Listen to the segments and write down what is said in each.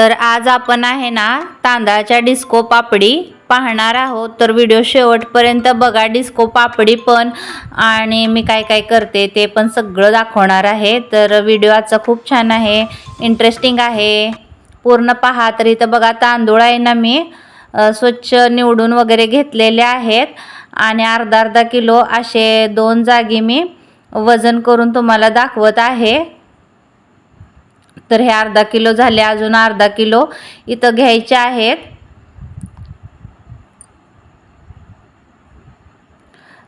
तर आज आपण आहे ना तांदळाच्या डिस्को पापडी पाहणार आहोत. तर व्हिडिओ शेवटपर्यंत बघा डिस्को पापडी पण आणि मी काय काय करते ते पण सगळं दाखवणार आहे. तर व्हिडिओ आजचा खूप छान आहे इंटरेस्टिंग आहे. पूर्ण पहा तर इथं बघा तांदूळ आहे ना मी स्वच्छ निवडून वगैरे घेतलेले आहेत. आणि अर्धा अर्धा किलो असे दोन जागी मी वजन करून तुम्हाला दाखवत आहे. तर हे अर्धा किलो झाले अजून अर्धा किलो इथं घ्यायचे आहेत.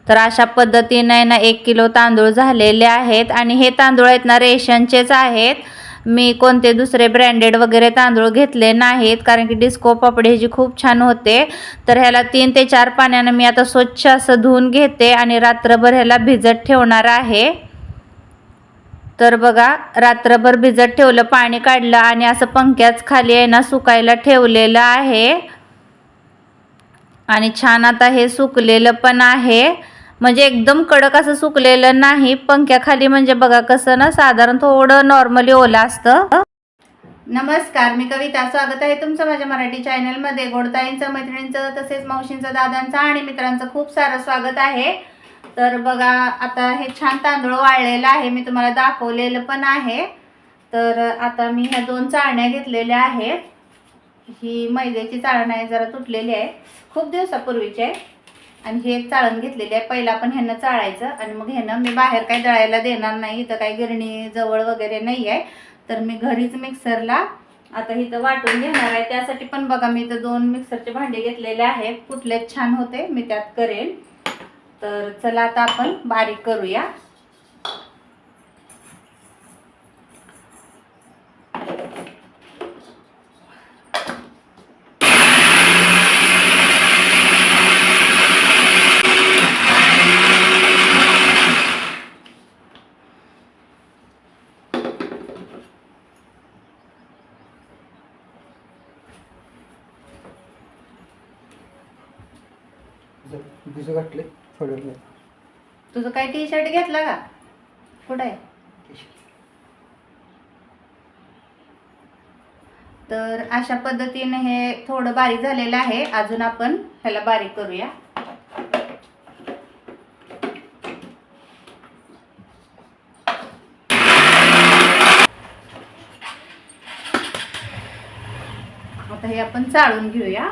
तर अशा पद्धतीने ना एक किलो तांदूळ झालेले आहेत आणि हे तांदूळ आहेत ना रेशनचेच आहेत. मी कोणते दुसरे ब्रँडेड वगैरे तांदूळ घेतले नाहीत कारण की डिस्को पापडी ह्याची खूप छान होते. तर ह्याला तीन ते चार पाण्यानं मी आता स्वच्छ असं धुवून घेते आणि रात्रभर ह्याला भिजत ठेवणार आहे. तर बघा रात्रभर भिजत ठेवलं पाणी काढलं आणि असं पंख्याच खाली आहे ना सुकायला ठेवलेलं आहे. आणि छान आता हे सुकलेलं पण आहे. म्हणजे एकदम कडक असं सुकलेलं नाही. पंख्याखाली म्हणजे बघा कसं ना साधारण थोडं नॉर्मली ओलं असतं. नमस्कार मी कविता. स्वागत आहे तुमचं माझ्या मराठी चॅनलमध्ये गोडताईंचं मैत्रिणींचं तसेच मावशींचं दादांचं आणि मित्रांचं खूप सारं स्वागत आहे. तर बघा आता हे छान तांदूळ वाळलेलं आहे मी तुम्हाला दाखवलेलं पण आहे. तर आता मी ह्या दोन चाळण्या घेतलेल्या आहेत. ही मैद्याची चाळण आहे जरा तुटलेली आहे. खूप दिवसापूर्वीची आहे. आणि हे एक चाळण घेतलेली आहे. पहिला पण ह्यानं चाळायचं आणि मग ह्यानं मी बाहेर काही दळायला देणार नाही. इथं काही गिरणी जवळ वगैरे नाही आहे. तर मी घरीच मिक्सरला आता इथं वाटून घेणार आहे. त्यासाठी पण बघा मी इथं दोन मिक्सरचे भांडे घेतलेले आहेत. कुठलेच छान होते मी त्यात करेन. तर चला आता आपण बारीक करूया भिजू घातले थोडं वेळ तुझं काय टी शर्ट घेतला का? कुठं आहे? तर अशा पद्धतीने हे थोडं बारीक झालेलं आहे. अजून आपण ह्याला बारीक करूया. आता हे आपण चाळून घेऊया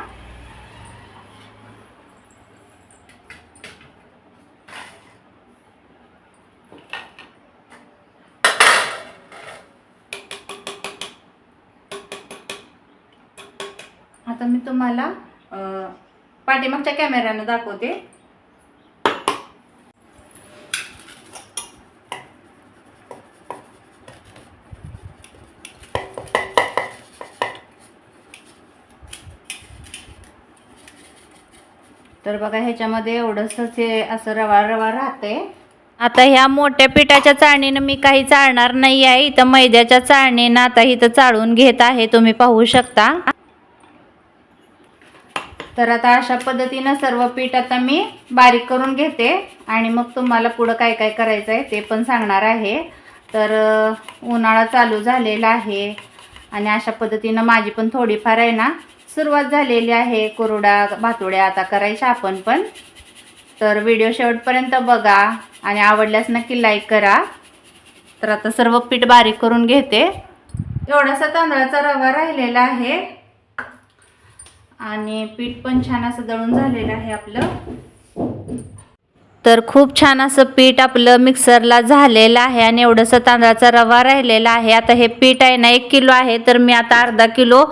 आता मी तुम्हाला पाठीमागच्या कॅमेऱ्यानं दाखवते. तर बघा ह्याच्यामध्ये एवढंसंच हे असं रवा रवा राहते आता ह्या मोठ्या पिठाच्या चाळणीनं मी काही चाळणार नाही आहे. इथं मैद्याच्या चाळणीनं आता इथं चाळून घेत आहे. तुम्ही पाहू शकता. तर आता अशा पद्धतीनं सर्व पीठ आता मी बारीक करून घेते आणि मग तुम्हाला पुढं काय काय करायचं आहे ते पण सांगणार आहे. तर उन्हाळा चालू झालेला आहे आणि अशा पद्धतीनं माझी पण थोडीफार आहे ना सुरुवात झालेली आहे. कुरडा भातोड्या आता करायच्या आपण पण. तर व्हिडिओ शेवटपर्यंत बघा आणि आवडल्यास नक्की लाईक करा. तर आता सर्व पीठ बारीक करून घेते. एवढासा तांदळाचा रवा राहिलेला आहे. आणि पीठ पण छान असं दळून झालेलं आहे आपलं. तर खूप छान असं पीठ आपलं मिक्सरला झालेलं आहे आणि एवढंसं तांदळाचा रवा राहिलेला आहे. आता हे पीठ आहे ना एक किलो आहे तर मी आता अर्धा किलो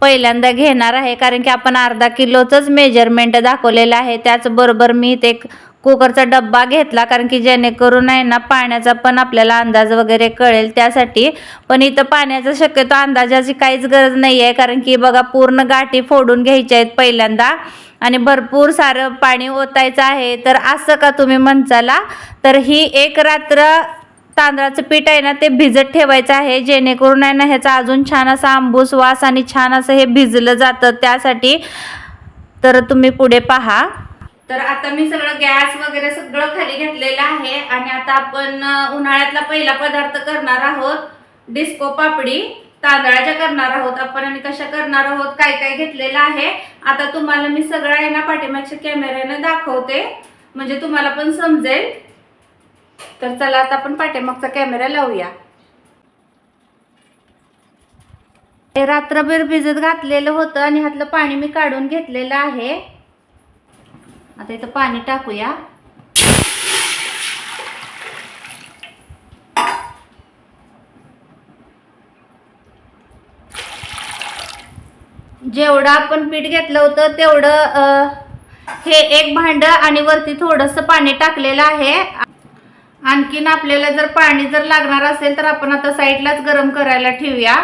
पहिल्यांदा घेणार आहे. कारण की आपण अर्धा किलोचंच मेजरमेंट दाखवलेलं आहे. त्याचबरोबर मी ते एक कुकरचा डब्बा घेतला कारण की जेणेकरून आहे ना पाण्याचा पण आपल्याला अंदाज वगैरे कळेल. त्यासाठी पण इथं पाण्याचा शक्यतो अंदाजाची काहीच गरज नाही आहे कारण की बघा पूर्ण गाठी फोडून घ्यायच्या आहेत पहिल्यांदा. आणि भरपूर सारं पाणी ओतायचं आहे. तर असं का तुम्ही म्हणचाला तर ही एक रात्र तांदळाचं पीठ आहे ना ते भिजत ठेवायचं आहे. जेणेकरून आहे ना ह्याचा अजून छान असा आंबूस वास आणि छान असं हे भिजलं जातं. त्यासाठी तर तुम्ही पुढे पहा. तर आता मी सगळं गॅस वगैरे सगळं खाली घेतलेलं आहे आणि आता आपण उन्हाळ्यातला पहिला पदार्थ करणार आहोत डिस्को पापडी. तांदळाच्या करणार आहोत आपण आणि कशा करणार आहोत काय काय घेतलेलं आहे. आता तुम्हाला मी सगळं आहे ना पाठीमागच्या कॅमेऱ्याने दाखवते. म्हणजे तुम्हाला पण समजेल. तर चला आता आपण पाठीमागचा कॅमेरा लावूया. रात्रभर भिजत घातलेलं होतं आणि ह्यातलं पाणी मी काढून घेतलेलं आहे. आता इथं पाणी टाकूया. जेवढं आपण पीठ घेतलं होतं तेवढं हे एक भांड आणि वरती थोडंसं पाणी टाकलेलं आहे. आणखीन आपल्याला जर पाणी जर लागणार असेल तर आपण आता साईडलाच गरम करायला ठेवूया.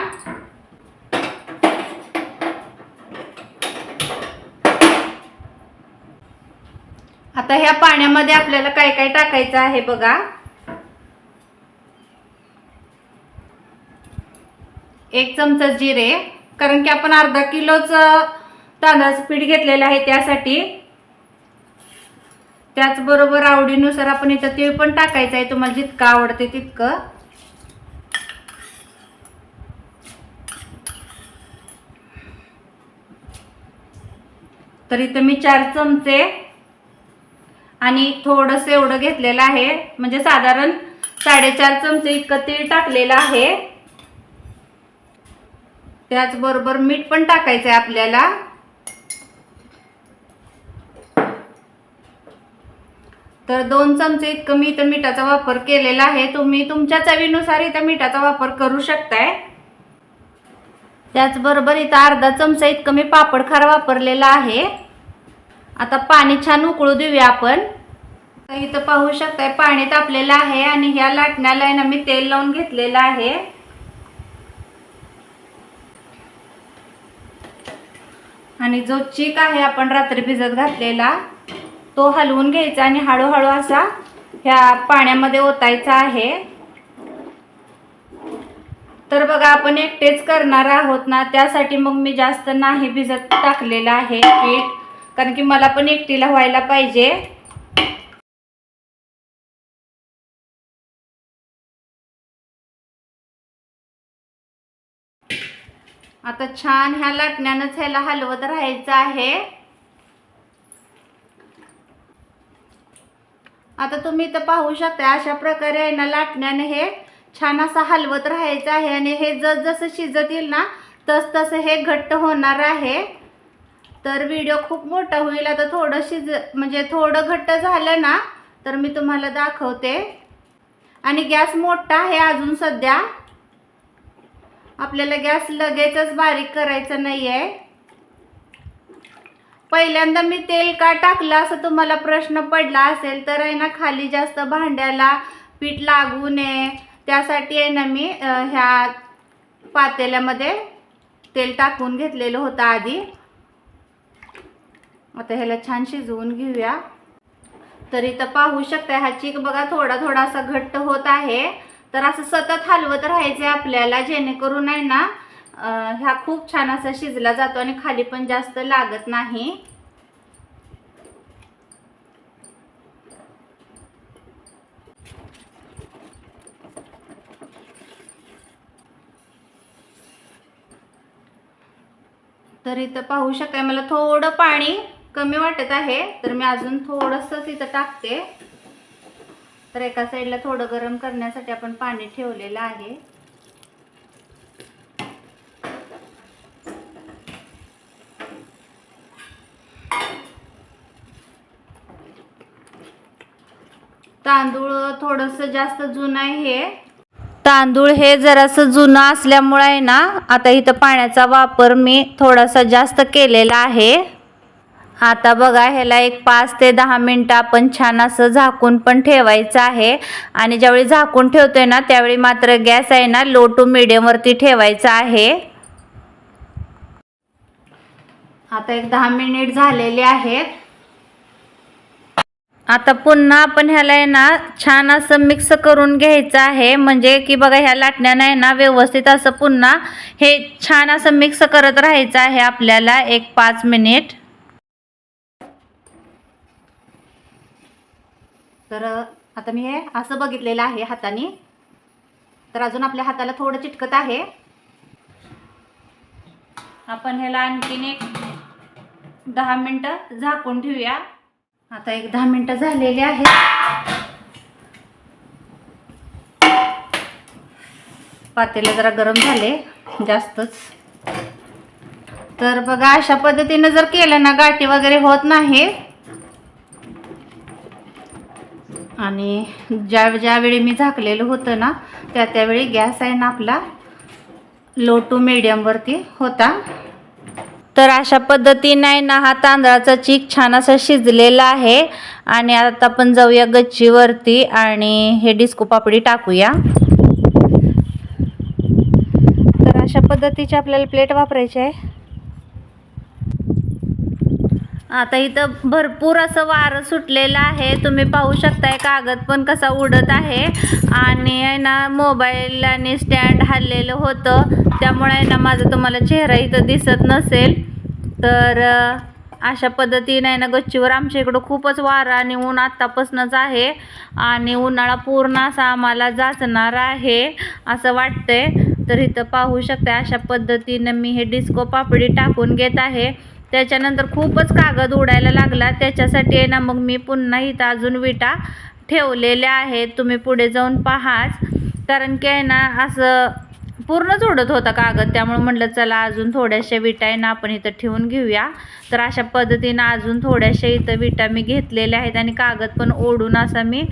आता ह्या पाण्यामध्ये आपल्याला काय काय टाकायचं आहे बघा. एक चमचा जिरे कारण की आपण अर्धा किलोच तांदळाचं पीठ घेतलेलं आहे त्यासाठी. त्याचबरोबर आवडीनुसार आपण इथं तीळ पण टाकायचं आहे तुम्हाला जितकं आवडते तितकं. तर इथं मी चार चमचे आणि थोडंसं एवढं घेतलेलं आहे. म्हणजे साधारण साडेचार चमचे इतकं तीळ टाकलेलं आहे. त्याचबरोबर मीठ पण टाकायचं आहे आपल्याला. तर दोन चमचे इतकं मी इथं मिठाचा वापर केलेला आहे. तुम्ही तुमच्या चवीनुसार इथं मिठाचा वापर करू शकताय. त्याचबरोबर इथं अर्धा चमचा इतकं मी पापड खार वापरलेला आहे. आता पाणी छान उकळू देऊया आपण. तर इथं पाहू शकताय पाणी तापलेलं आहे आणि ह्या लाटण्याला आहे ना मी तेल लावून घेतलेलं आहे. आणि जो चीक आहे आपण रात्री भिजत घातलेला तो हलवून घ्यायचा आणि हळूहळू असा ह्या पाण्यामध्ये ओतायचा आहे. तर बघा आपण एकटेच करणार आहोत ना त्यासाठी मग मी जास्त नाही भिजत टाकलेलं आहे पीठ. कारण की मला पण एकटीला व्हायला पाहिजे. आता छान ह्या लाटण्यानंच ह्याला हलवत राहायचं आहे. आता तुम्ही इथं पाहू शकता अशा प्रकारे आहे ना लाटण्याने हे छान असं हलवत राहायचं आहे आणि हे जस जसं शिजत येईल ना तस तसं हे घट्ट होणार आहे. तर व्हिडिओ खूप मोठा होईल. आता थोडं शिज म्हणजे थोडं घट्ट झालं ना तर मी तुम्हाला दाखवते. आणि गॅस मोठा आहे अजून सध्या. आपल्याला गॅस लगेचच बारीक करायचा नाही आहे पहिल्यांदा मी तेल का टाकलं असं तुम्हाला प्रश्न पडला असेल तर आहे ना खाली जास्त भांड्याला पीठ लागू नये. त्यासाठी आहे ना मी ह्या पातेल्यामध्ये तेल टाकून घेतलेलं होतं आधी. आता ह्याला छान शिजवून घेऊया. तर इथं पाहू शकता हा चीक बघा थोडा थोडा असा घट्ट होत आहे. तर असं सतत हलवत राहायचं आपल्याला जेणेकरून आहे ना ह्या खूप छान असा शिजला जातो आणि खाली पण जास्त लागत नाही. तर इथं पाहू शकताय मला थोडं पाणी कमी वाटत आहे तर मी अजून थोडंसंच इथं टाकते. तर एका साईडला थोडं गरम करण्यासाठी आपण पाणी ठेवलेलं आहे. तांदूळ थोडंसं जास्त जुनं आहे हे. तांदूळ हे जरासं जुनं असल्यामुळे आहे ना आता इथं पाण्याचा वापर मी थोडासा जास्त केलेला आहे. आता बघा ह्याला एक पाच ते दहा मिनटं आपण छान असं झाकून पण ठेवायचं आहे. आणि ज्यावेळी झाकून ठेवतोय ना त्यावेळी मात्र गॅस आहे ना लो टू मिडियमवरती ठेवायचा आहे. आता एक दहा मिनिट झालेले आहेत. आता पुन्हा आपण ह्याला आहे ना छान असं मिक्स करून घ्यायचं आहे. म्हणजे की बघा ह्या लाटण्यानं आहे ना व्यवस्थित असं पुन्हा हे छान असं मिक्स करत राहायचं आहे आपल्याला एक पाच मिनिट. तर आता मी हे असं बघितलेलं आहे हाताने. तर अजून आपल्या हाताला थोडं चिटकत आहे. आपण ह्याला आणखीन एक दहा मिनटं झाकून ठेवूया. आता एक दहा मिनटं झालेली आहेत. पातेले जरा गरम झाले जास्तच. तर बघा अशा पद्धतीनं जर केलं ना गाठी वगैरे होत नाही आणि ज्या ज्यावेळी मी झाकलेलं होतं ना त्या त्यावेळी गॅस आहे ना आपला लो टू मिडियमवरती होता. तर अशा पद्धतीने आहे ना हा तांदळाचा चीक छान असा शिजलेला आहे. आणि आता आपण जाऊया गच्चीवरती आणि हे डिस्को पापडी टाकूया. तर अशा पद्धतीची आपल्याला प्लेट वापरायची आहे. आता इथं भरपूर असं वारं सुटलेलं आहे. तुम्ही पाहू शकताय कागद पण कसा उडत आहे. आणि आहे ना मोबाईल आणि स्टँड हल्लेलं होतं. त्यामुळे आहे ना माझा तुम्हाला चेहरा इथं दिसत नसेल. तर अशा पद्धतीने आहे ना गच्चीवर आमच्या इकडं खूपच वारा आणि ऊन आत्तापासूनच आहे. आणि उन्हाळा पूर्ण असा आम्हाला जाचणार आहे असं वाटतंय. तर इथं पाहू शकता अशा पद्धतीनं मी हे डिस्को पापडी टाकून घेत आहे. त्याच्यानंतर खूपच कागद उडायला लागला. त्याच्यासाठी आहे ना मग मी पुन्हा इथं अजून विटा ठेवलेल्या आहेत. तुम्ही पुढे जाऊन पहाच. कारण की आहे ना असं पूर्णच उडत होता कागद. त्यामुळे म्हटलं चला अजून थोड्याशा विटा आहे ना आपण इथं ठेवून घेऊया. तर अशा पद्धतीनं अजून थोड्याशा इथं विटा मी घेतलेल्या आहेत आणि कागद पण ओढून असा मी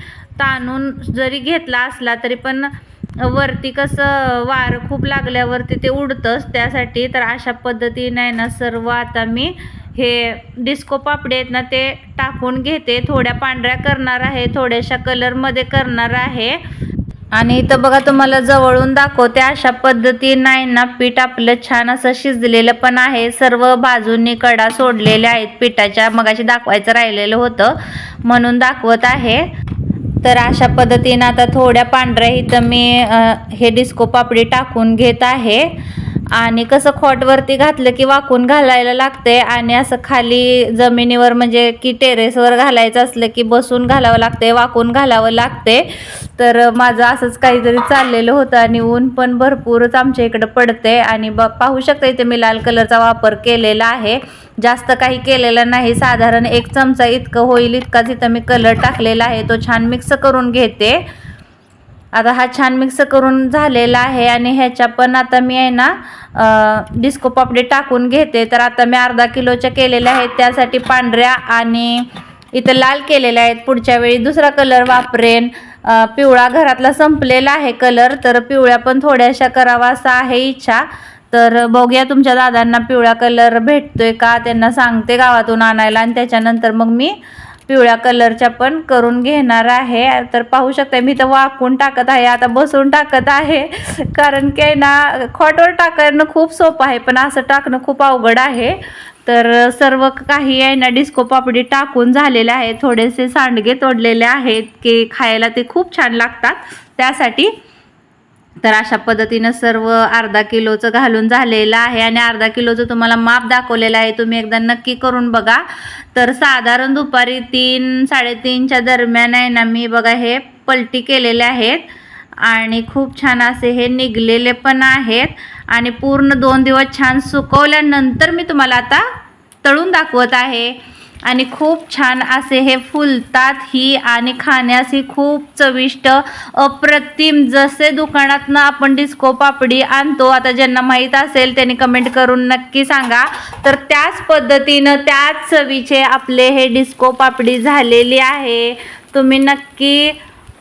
ताणून जरी घेतला असला तरी पण वरती कसं वार खूप लागल्यावरती ते उडतंच. त्यासाठी तर अशा पद्धतीने आहे ना सर्व आता मी हे डिस्को पापडी आहेत ना ते टाकून घेते. थोड्या पांढऱ्या करणार आहे थोड्याशा कलरमध्ये करणार आहे. आणि इथं बघा तुम्हाला जवळून दाखवते अशा पद्धतीनं आहे ना पीठ आपलं छान असं शिजलेलं पण आहे. सर्व बाजूंनी कडा सोडलेल्या आहेत. पिठाच्या मगाशी दाखवायचं राहिलेलं होतं म्हणून दाखवत आहे. तर अशा पद्धतीनं आता थोड्या पांढऱ्या इथं मी हे डिस्को पापडी टाकून घेत आहे. आणि कसं खॉटवरती घातलं की वाकून घालायला लागते आणि असं खाली जमिनीवर म्हणजे की टेरेसवर घालायचं असलं की बसून घालावं लागते वाकून घालावं लागते तर माझं असंच काहीतरी चाललेलं होतं आणि ऊन पण भरपूरच आमच्या इकडं पडते आणि ब पाहू शकता इथे मी लाल कलरचा वापर केलेला आहे. जास्त काही केलेलं नाही साधारण एक चमचा इतकं होईल इतकाच इथं मी कलर टाकलेला आहे तो छान मिक्स करून घेते. आता हा छान मिक्स करून झालेला आहे आणि ह्याच्या पण आता मी आहे ना डिस्को पापडी टाकून घेते. तर आता मी अर्धा किलोच्या केलेल्या आहेत. त्यासाठी पांढऱ्या आणि इथं लाल केलेल्या आहेत. पुढच्या वेळी दुसरा कलर वापरेन. पिवळा घरातला संपलेला आहे कलर तर पिवळ्या पण थोड्याशा करावा असा आहे इच्छा. तर बघूया तुमच्या दादांना पिवळा कलर भेटतोय का? त्यांना सांगते गावातून आणायला आणि त्याच्यानंतर मग मी पिवळ्या कलरच्या पण करून घेणार आहे. तर पाहू शकता मी तर वाकून टाकत आहे आता बसून टाकत आहे. कारण की आहे ना खॉटवर टाकणं खूप सोपं आहे पण असं टाकणं खूप अवघड आहे. तर सर्व काही आहे ना डिस्को पापडी टाकून झालेले आहे. थोडेसे सांडगे तोडलेले आहेत की खायला ते खूप छान लागतात. त्यासाठी तर अशा पद्धतीनं सर्व अर्धा किलोचं घालून झालेलं आहे आणि अर्धा किलोचं तुम्हाला माप दाखवलेलं आहे. तुम्ही एकदा नक्की करून बघा. तर साधारण दुपारी तीन साडेतीनच्या दरम्यान आहे ना मी बघा हे पलटी केलेले आहेत. आणि खूप छान असे हे निघलेले पण आहेत. आणि पूर्ण दोन दिवस छान सुकवल्यानंतर मी तुम्हाला आता तळून दाखवत आहे. आणि खूप छान असे हे फुलतात ही आणि खाण्यास ही खूप चविष्ट अप्रतिम. जसे दुकानातनं आपण डिस्को पापडी आणतो आता ज्यांना माहीत असेल त्यांनी कमेंट करून नक्की सांगा. तर त्याच पद्धतीनं त्याच चवीचे आपले हे डिस्को पापडी झालेली आहे. तुम्ही नक्की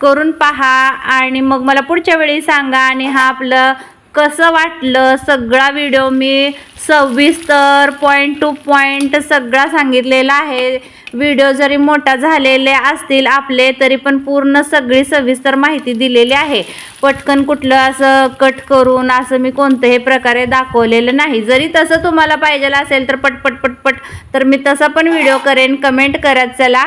करून पहा आणि मग मला पुढच्या वेळी सांगा आणि हा आपलं कसं वाटलं? सगळा व्हिडिओ मी सविस्तर पॉईंट टू पॉईंट सगळा सांगितलेला आहे. व्हिडिओ जरी मोठा झालेले असतील आपले तरी पण पूर्ण सगळी सविस्तर माहिती दिलेली आहे. पटकन कुठलं असं कट करून असं मी कोणत्याही प्रकारे दाखवलेलं नाही. जरी तसं तुम्हाला पाहिजे असेल तर पटपट पटपट तर मी तसा पण व्हिडिओ करेन. कमेंट करत चला.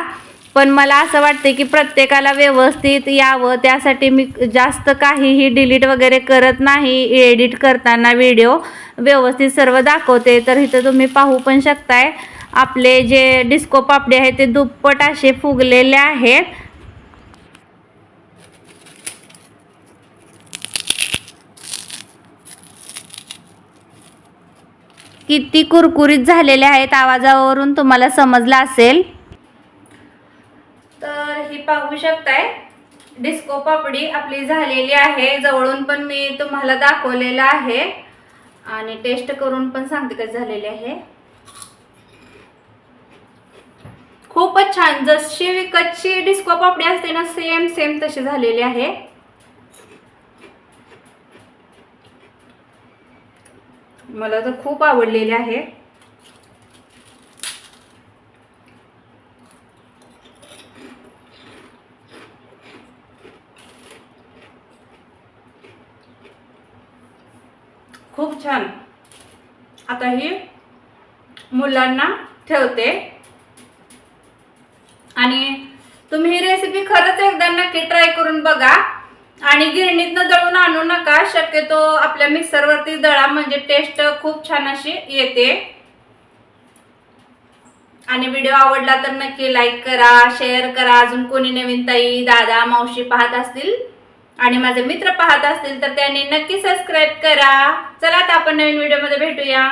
पण मला असं वाटते की प्रत्येकाला व्यवस्थित यावं त्यासाठी मी जास्त काहीही डिलीट वगैरे करत नाही. एडिट करताना व्हिडिओ व्यवस्थित सर्व दाखवते. तर इथं तुम्ही पाहू पण शकताय आपले जे डिस्को पापडे आहेत ते दुप्पट असे फुगलेले आहेत. किती कुरकुरीत झालेले आहेत आवाजावरून तुम्हाला समजलं असेल. तर ही पाहू शकताय. डिस्को पापडी आपली झालेली आहे. जवळून पण मी तुम्हाला दाखवलेलं आहे. आणि टेस्ट करून पण सांगते कसं झालेली आहे. खूपच छान. जशी विकतची डिस्को पापडी असते ना सेम सेम तशी झालेली आहे. मला तर खूप आवडलेली आहे खूप छान आता ही मुलांना ठेवते. आणि तुम्ही ही रेसिपी खरंच एकदा नक्की ट्राय करून बघा. आणि गिरणीतनं दळून आणू नका शक्यतो आपल्या मिक्सरवरती दळा म्हणजे टेस्ट खूप छान अशी येते. आणि व्हिडिओ आवडला तर नक्की लाईक करा शेअर करा. अजून कोणी नवीन ताई दादा मावशी पाहत असतील आणि माझे मित्र पाहत असतील तर त्यांनी नक्की सबस्क्राईब करा. चला आता आपण नवीन व्हिडिओमध्ये भेटूया.